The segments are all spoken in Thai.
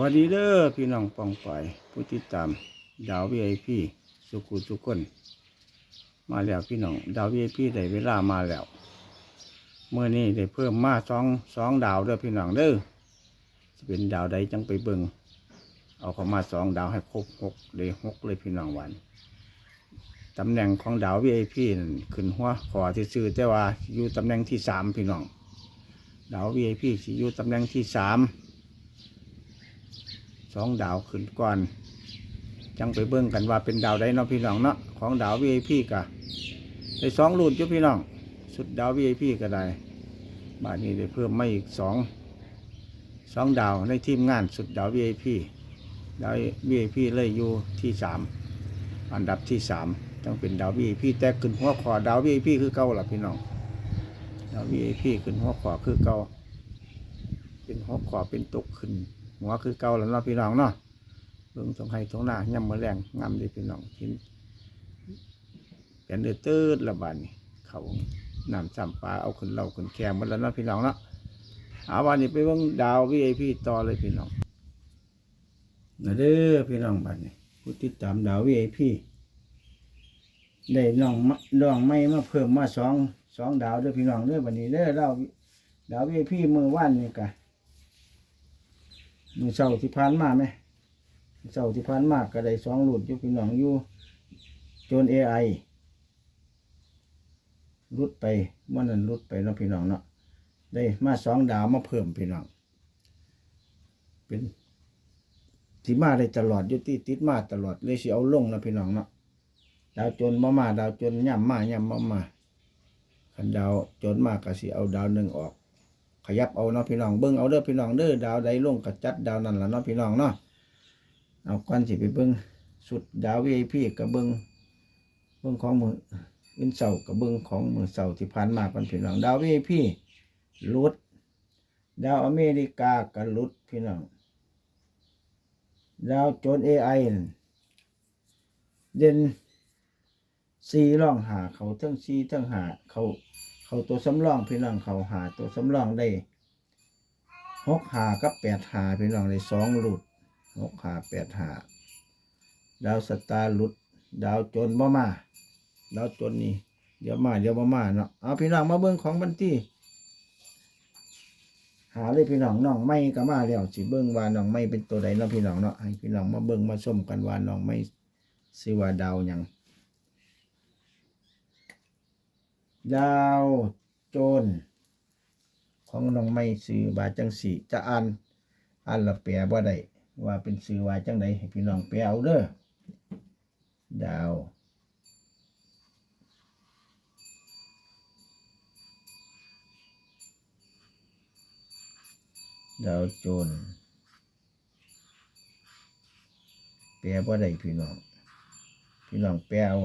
วัสดีเด้อพี่น้องปองปอยผู้ติดตามดาววีไอพีสุขุทุกคนมาแล้วพี่น้องดาววีไอพีได้เวลามาแล้วเมื่อนี้ได้เพิ่มมาสองสองดาวเด้อพี่น้องเด้อจะเป็นดาวใดจังไปเบิงเอาเข้ามาสองดาวให้ครบหกเลยหกเลยพี่น้องวันตำแหน่งของดาววีไอพีขึ้นหัวขอที่ซื้อแต่ว่าอยู่ตำแหน่งที่สามพี่น้องดาววีไอพีอยู่ตำแหน่งที่สาม สองดาวขึ้นก่อน จังไปเบิ่งกันว่าเป็นดาวใดเนาะพี่น้องเนาะของดาว VIP กะได้สองรุ่นจุพี่น้องสุดดาว VIP ก็ได้บาทนี้ได้เพิ่มมาอีกสองสองดาวในทีมงานสุดดาว VIP ดาว VIP เลยอยู่ที่สามอันดับที่สามจังเป็นดาว VIP แต่ขึ้นหัวขอดาว VIP คือเก่าล่ะพี่น้องดาว VIP ขึ้นหัวขอคือเก่าเป็นหัวขอเป็นตกขึ้น หัวคือเก่าแล้วเนาะพี่น้องเนาะเบิ่งตรงให้ตรงหน้าย่ำมือแรงงามดีพี่น้องกินเป็นเดือดตืดละบาดนี่เขาน้ำซ้ำปลาเอาขึ้นเราขึ้นแคมหมดแล้วเนาะพี่น้องเนาะเอาวันนี้ไปเบิ่งดาววีไอพีต่อเลยพี่น้องนะเด้อพี่น้องบัดนี้ผู้ติดตามดาววีไอพีได้น้องน้องไม่มาเพิ่มมาสองสองดาวเด้อพี่น้องเด้อบัดนี้เด้อเราดาววีไอพีมือว่านนี่กะ มือเสาร์ที่ผ่านมาไหมมื้อเสาร์ที่ผ่านมาก็ได้สองหลุดอยู่พี่น้องอยู่จนเอไอรุดไปเมื่อนั้นรุดไปเนาะพี่น้องเนาะได้มาสองดาวมาเพิ่มพี่น้อง เป็นที่มาได้ตลอดยู่ที่ติดมาตลอดเลยสิเอาลงนะพี่น้องเนาะดาวจนมามาดาวจนย่ำมาย่ำมามาขันดาวจนมากก็สิเอาดาวหนึ่งออก ขยับเอาเนาะพี่น้องเบิ้งเอาเด้อพี่น้องเด้อดาวใดลงกับจัดดาวนั่นล่ะเนาะพี่น้องเนาะเอาก่อนสิไปเบิ้งสุดดาว VIP กับเบิ้งเบิ้งของมือวินเสาร์กับเบิ้งของมือเสาร์ที่ผ่านมากันพี่น้องดาว VIP ลุดดาวอเมริกากับลุดพี่น้องดาวโจน AI นั่นเด่นซีร่องหาเขาทั้งซีทั้งหาเขา เขาตัวสำรองพี่น้องเขาหาตัวสำรองได้หกหากับแปดหาพี่น้องได้สองหลุดหกหาแปดหาดาวสตาร์หลุด ดาวจนบ่มา ดาวจนนี่เดี๋ยวมาเดี๋ยวบ่มาเนาะเอาพี่น้องมาเบิ่งของบันที่หาเลยพี่น้องน้องไม่ก็มาแล้วสิเบิ่งว่าน้องไม่เป็นตัวใดเนาะพี่น้องเนาะให้พี่น้องมาเบิ่งมาชมกันว่าน้องไม่สิว่าดาวยัง ดาวโจรของน้องไม่ซื้อบาจังสีจะอ่านอ่านละแปลบ่ได้ว่าเป็นซื้อว่าจังไดให้พี่น้องแปลเอาเด้อดาว ดาวโจรแปลบ่ได้พี่น้อง พี่น้องแปลเอา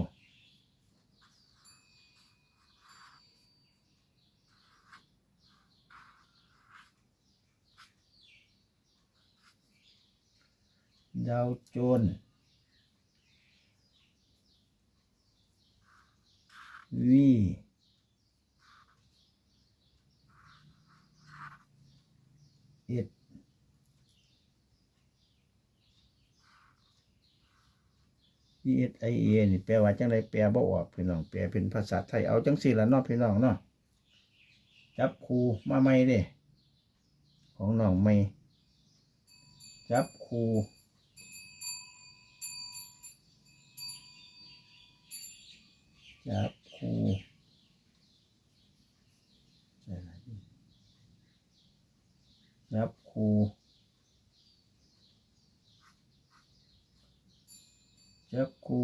ดาวโจรวีเอ็ดวีเอ็ดไอเอนี่แปลว่าจังไรแปลบ่ออกพี่น้องแปลเป็นภาษาไทยเอาจังสี่ละเนาะพี่น้องเนาะจับครูมาไม่เด้ของน้องไม่จับครู จับครูใช่ไหมจับครูจับครู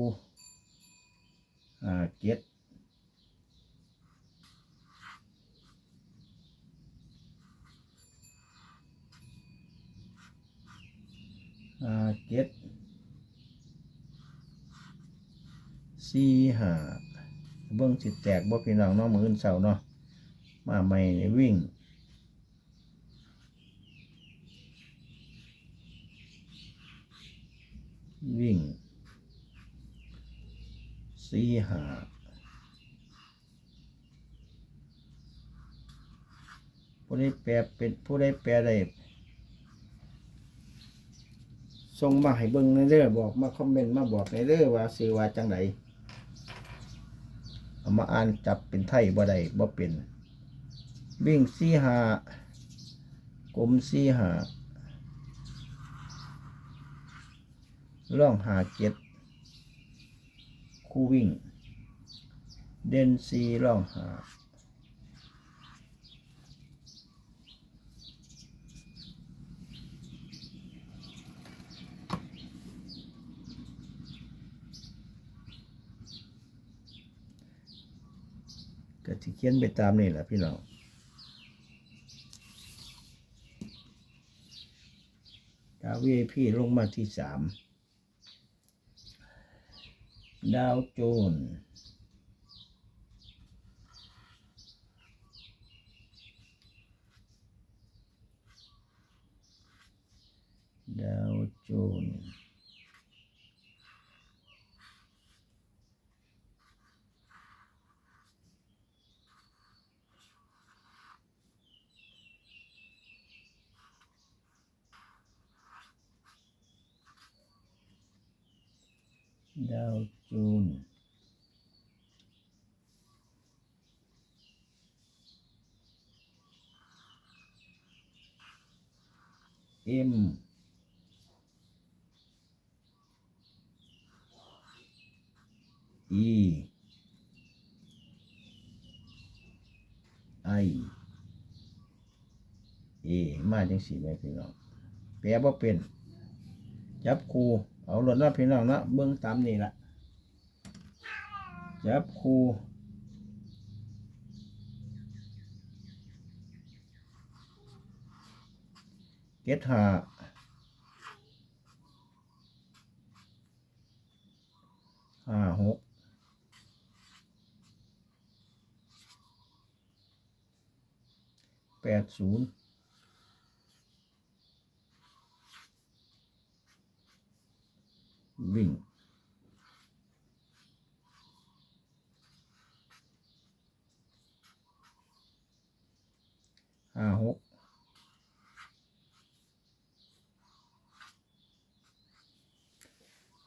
อ่าเก็ดอ่าเก็ดสี่ห้า เบิ้งสิแตกบ่พี่น้องเนาะมืออื่นเสาร์เนาะมาใหม่นี่วิ่งวิ่งสี่หาผู้ได้แปลเป็นผู้ได้แปลได้ส่งมาให้เบิ่งในเด้อบอกมาคอมเมนต์มาบอกในเด้อว่าซื้อว่าจังไดเอา มาอ่านจับเป็นไทยบ่ได้บ่เป็น วิ่งสี่หากลมสี่หาล่องหาเจ็ดคู่วิ่ง เด่นสี่ล่องหา ที่เขียนไปตามนี่แหละพี่น้องดาว VIP ลงมาที่สามดาวโจนดาวโจนส์ดาวโจนส์ เอ็มอีไอเอมาจังสี่แม่พี่น้องแปลว่าเป็น จับครูเอารถนะพี่น้องนะเบื้องตามนี่ละจับครู เก็ดหาห้าหกแปดศูนย์วิ่งห้าหก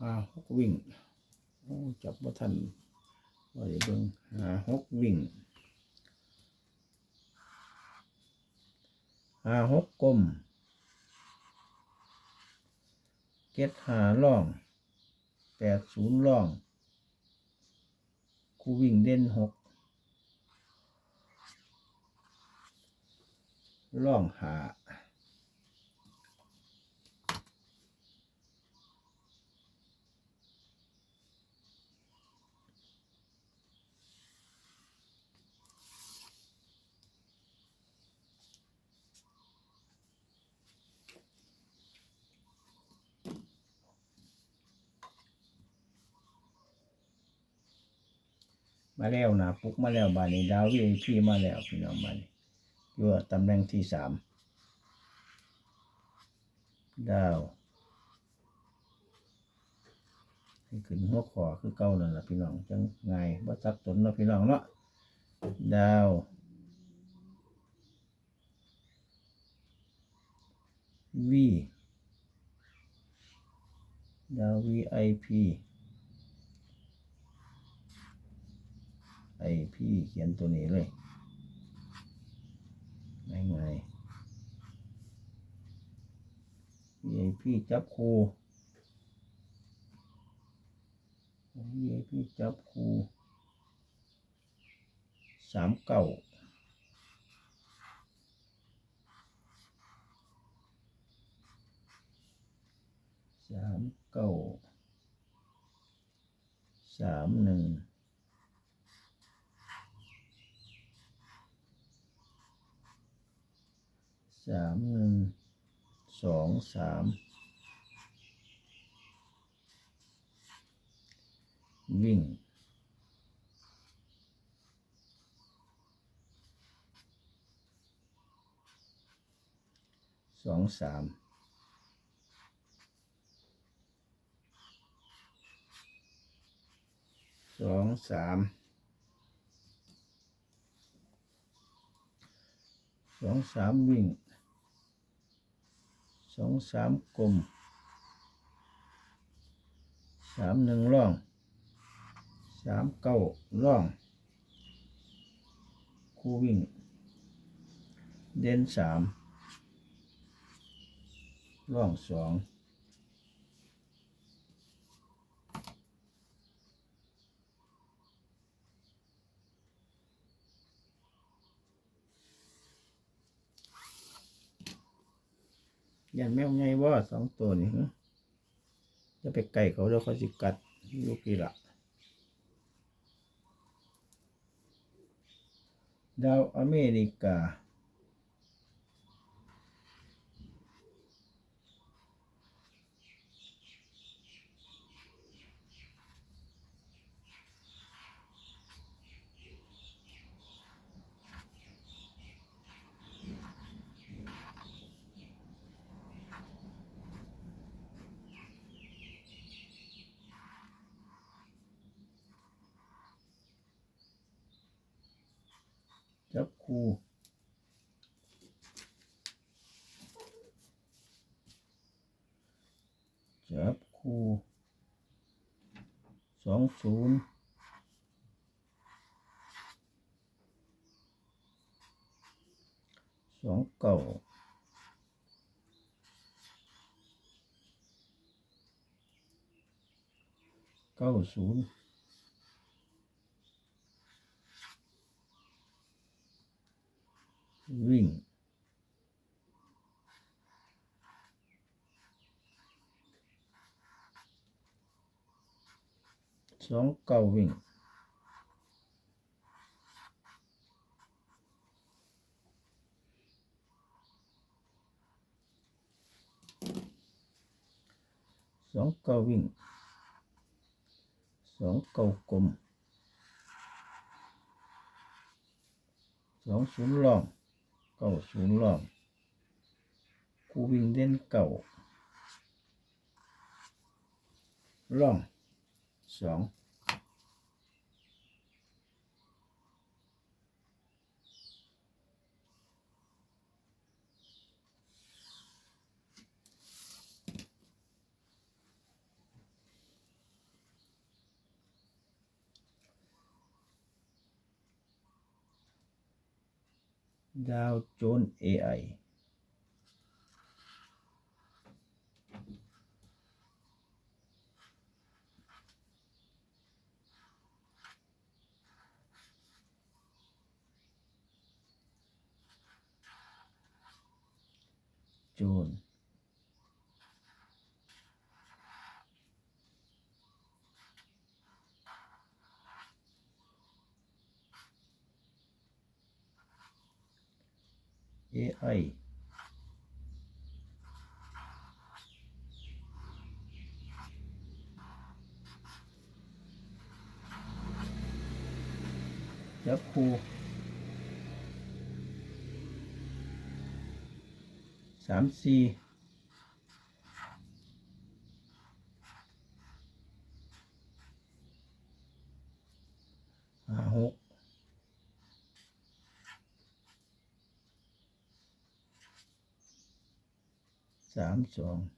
ห้าหกวิ่งจับว่าทันว่าเดี๋ยวเบิ่งหาหกวิ่งหาหกกลมเก็ดหาล่องแปดศูนย์ล่องคูวิ่งเด่นหกล่องหา มาแล้วนะปุ๊กมาแล้วบานนี้ดาววีพีมาแล้วพี่น้องบานนี้อยู่ตำแหน่งที่สามดาวให้ขึ้นหัวขอคือเก่านั่นแหละพี่น้องจังไงบ่ซับสนเนาะพี่น้องเนาะดาววีดาววีไอพี ไอพี่เขียนตัวนี้เลยง่ายง่ายไอพี่จับครูไอพี่จับครูสามเก้าสามเก้าสามหนึ่ง สามหนึ่งสองสามวิ่งสองสามสองสามสองสามวิ่ง สองสามกลมสามหนึ่งร่องสามเก้าร่อง คู่วิ่ง เด่นสามร่องสอง ยันแมวไงว่าสองตัวนี่จะไปไก่เขาเดี๋ยวเขาสิกัดอยู่กี่ละดาวอเมริกา จับคู่จับคู่สองศูนย์สองเก้าเก้าศูนย์ วิ่ง สองเก้าวิ่งสองเก้าวิ่งสองเก้ากลมสองศูนย์ล่อง เก้าศูนย์ล่องกูวิ่งเด่นเก่าล่องสอง ดาวโจน AI โจน AI จับคู่สามสี่ห้าหกสามสอง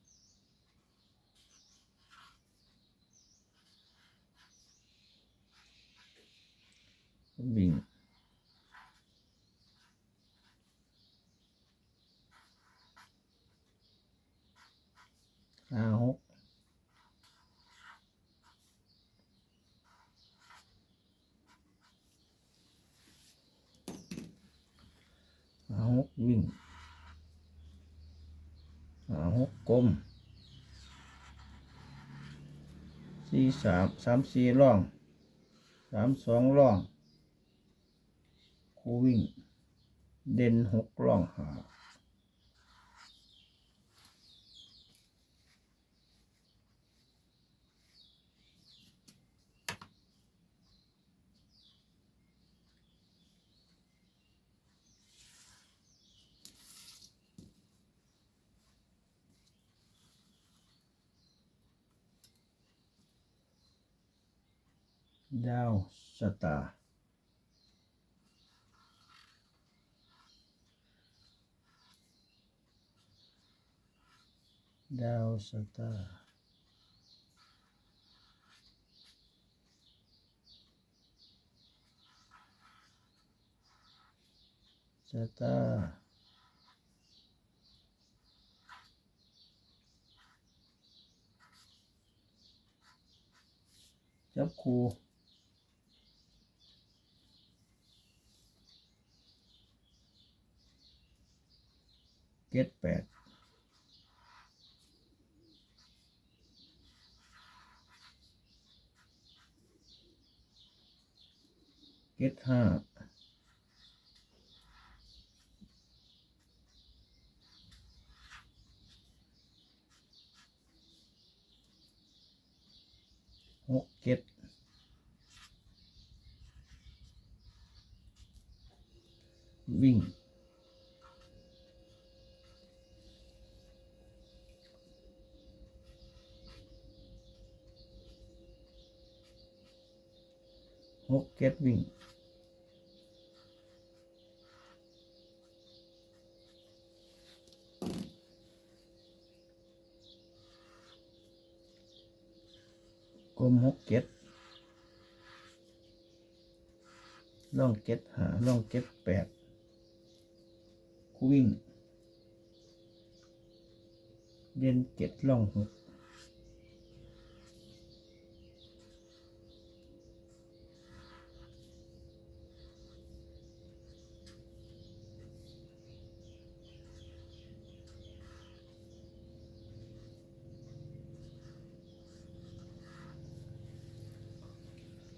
วิ่งห้าหกห้าหกวิ่งห้าหกกลมสี่สามสามสี่ร่องสามสองร่อง วิ่ง เด่นหกร่องหาดาวสตาร์ ดาวสตาร์สตาร์จับคูเก็ดแปด เกตห้าหกเก็ดวิ่ง หก เก็ดวิ่งกลมหกเก็ดล่องเก็ดหาล่องเก็ดแปดคู่วิ่งเด่นเก็ดล่องหก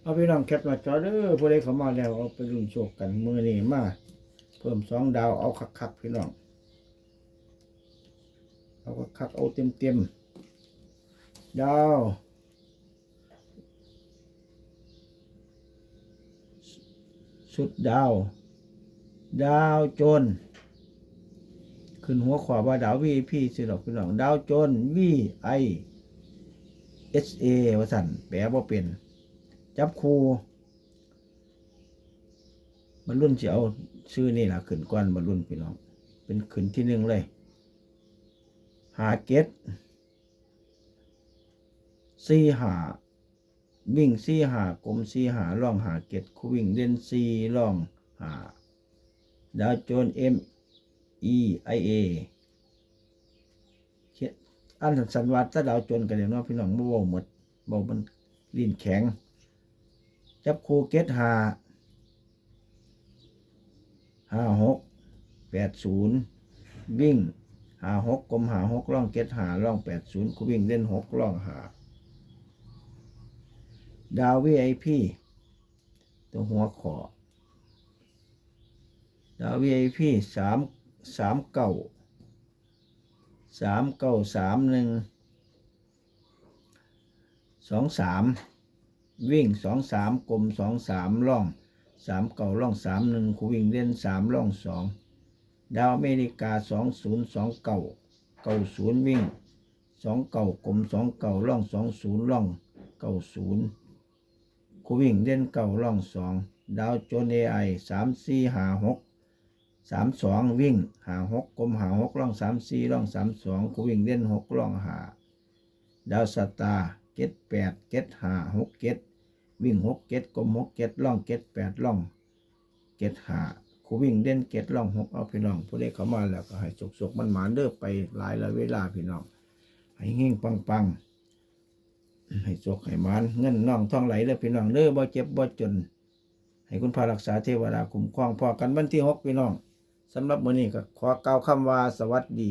เอาพี่น้องแคปหน้าจอเด้อผู้ใดเข้ามาแล้วเอาไปรุ่นโชคกันมือนี้มาเพิ่มสองดาวเอาคักๆพี่น้องเอาคักๆเอาเต็มๆดาวสุดดาว ดาวโจน ขึ้นหัวขวาว่าดาววีพี่สิหรอกพี่น้องดาวโจนวีไอเอสเอวสันแปลว่าเป็น จับคูบรรลุนจะเอาชื่อนี่ล่ะขึ้นก้อนบรรลุนพี่น้อง เป็นขึ้นที่หนึ่งเลยหาเกตสี่หาวิ่งสี่หากลมสี่หาล่องหาเกตคูวิ่งเด่นสี่ล่องหาดาวโจนเอ็มอีไอเออันสันวัตถ้าดาวโจนกันเดี๋ยวเนาะพี่น้องบ่เว้าหมดบ่มันลิ้นแข็ง จับคูเก็ตหาห้าหกแปดศูนย์วิ่งหาหกกลมหาหกล่องเก็ตหาล่องแปดศูนย์คูวิ่งเล่นหกล่องหาดาววีไอพีตัวหัวขอดาววีไอพีสามสามเก้าสามเก้าสามหนึ่งสองสาม วิ่งสองสามกลมสองสามล่องสามเก่าล่องสามหนึ่งคูวิ่งเล่นสามล่องสองดาวอเมริกาสองศูนย์สองเก่าเก่าศูนย์วิ่งสองเก่ากลมสองเก่าล่องสองศูนย์ล่องเก่าศูนย์คูวิ่งเล่นเก่าล่องสองดาวโจนเอไอสามสี่หาหกสามสองวิ่งหาหกกลมหาหกล่องสามสี่ล่องสามสองคูวิ่งเล่นหกล่องหาดาวสตาร์เก็ตแปดเก็ตห้าหกเก็ต วิ่งหกเก็ตกลมหกเก็ตล่องเก็ตแปดล่องเก็ตหาคูวิ่งเด่นเก็ตล่องหกเอาพี่น้องผู้ใดเข้ามาแล้วก็ให้สุกสุกมันหมานเด้อไปหลายละเวลาพี่น้องให้เฮงปังปังให้สุกให้หมานเงินน้องท่องไหลเด้อพี่น้องเด้อบ่เจ็บบ่จน ให้คุณพารักษาเทวดาคุ้มครองพอกันวันที่หกพี่น้องสำหรับมื้อนี้ก็ขอกล่าวคำว่าสวัสดี